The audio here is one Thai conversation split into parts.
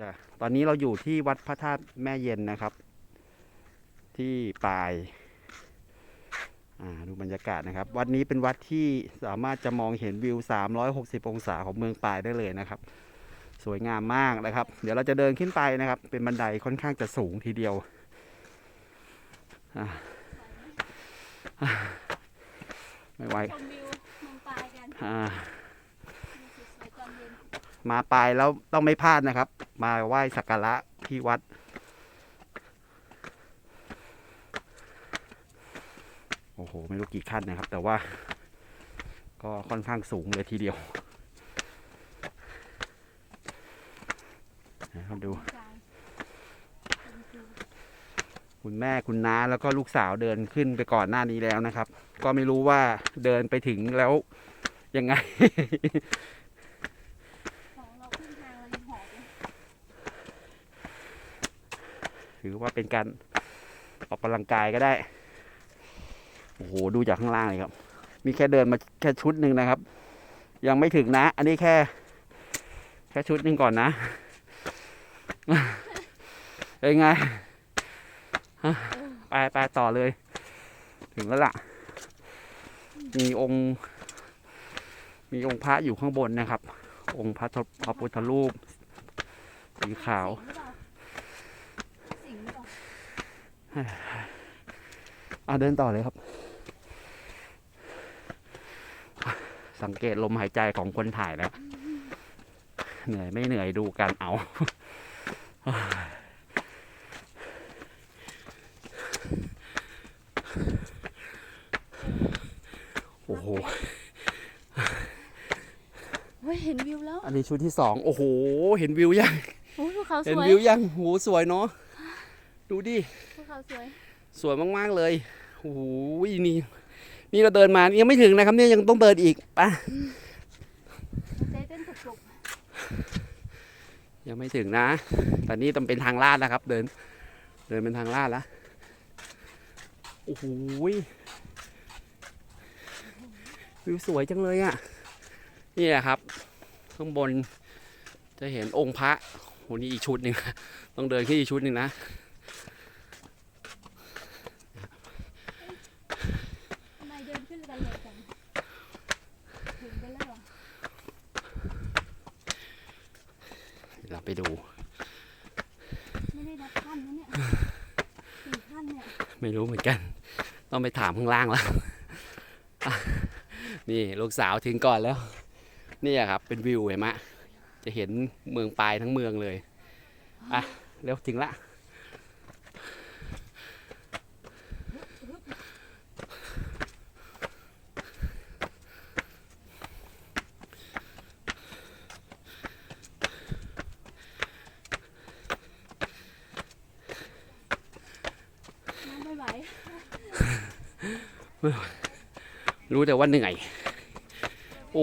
จ้ะตอนนี้เราอยู่ที่วัดพระธาตุแม่เย็นนะครับ ที่ปลายอ่าดูบรรยากาศนะครับ วัดนี้เป็นวัดที่สามารถจะมองเห็นวิว 360 องศาของเมืองปลายได้เลยนะครับ สวยงามมากนะครับ เดี๋ยวเราจะเดินขึ้นไปนะครับ เป็นบันไดค่อนข้างจะสูงทีเดียวอ่าอ่าไม่ไหวชมวิวเมืองปลายกัน อ่า สวยๆตอนเย็น มาปลายแล้วต้องไม่พลาดนะครับ มาไหว้สักการะที่วัด โอ้โห ไม่รู้กี่ขั้นนะครับ แต่ว่า ก็ค่อนข้างสูงเลยทีเดียวนะครับดู คุณแม่คุณน้าแล้วก็ลูกสาวเดินขึ้นไปก่อนหน้านี้แล้วนะครับ ก็ไม่รู้ว่าเดินไปถึงแล้วยังไงเราขึ้นทางเรายังหอบเลย ถือว่าเป็นการออกกำลังกายก็ได้ โอ้โห ดูจากข้างล่างเลยครับ มีแค่เดินมาแค่ชุดหนึ่งนะครับ ยังไม่ถึงนะ อันนี้แค่ แค่ชุดหนึ่งก่อนนะเป็นไง ไปไปต่อเลย ถึงแล้วล่ะ มีองค์ มีองค์พระอยู่ข้างบนนะครับ องค์พระทพระพุทธรูปสีขาว สิงหรือเปล่าสิงหรื อเปล่าอะเดินต่อเลยครับ สังเกตลมหายใจของคนถ่ายแล้วเหนื่อยไม่เหนื่อยดูกันเอาโอ้โหเฮ้ยเห็นวิวแล้ว อันนี้ชุดที่สอง โอ้โห เห็นวิวยังโอ้ยภูเขาสเห็นวยวิวยังโหสวยเนาะ ดูดิภูเขาสวย สวยมาก ๆ เลยโอ้โหนี่ นี่เราเดินมา ยังไม่ถึงนะครับ เนี่ยยังต้องเดินอีกไปะใจเต้นตุกยังไม่ถึงนะ แต่นี่ต้องเป็นทางลาดนะครับ เดิน เดินเป็นทางลาดแล้ว โอ้โหวิวสวยจังเลยอะ่ะ นี่แหละครับ ข้างบนจะเห็นองค์พระโหนี่อีกชุดหนึ่งนะต้องเดินขึ้นอีกชุดหนึ่งนะ ๆทำไมเดินขึ้นกันเลยจังถึงกันแล้วเหรอ เราไป ดู ไม่ได้นับขั้นนะเนี่ยสี่ขั้นเนี่ยไม่รู้เหมือนกัน ต้องไปถามข้างล่างแล้วอะนี่ลูกสาวถึงก่อนแล้ว นี่อะครับเป็นวิวเห็นไหมจะเห็นเมืองปลายทั้งเมืองเลย อะ เร็วถึงละ ไม่ไหว รู้แต่ว่าเหนื่อย โอ้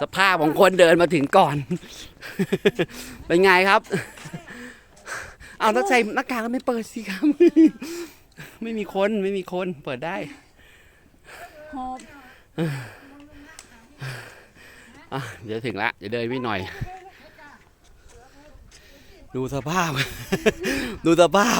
สภาพของคนเดินมาถึงก่อน เป็นไงครับ เอาถ้าใส่หน้ากากแล้วไม่เปิดสิครับ ไม่มีคนไม่มีคนเปิดได้หอบอะเดี๋ยวถึงละเดี๋ยวเดินวิ่งหน่อย ดูสภาพ ดูสภาพ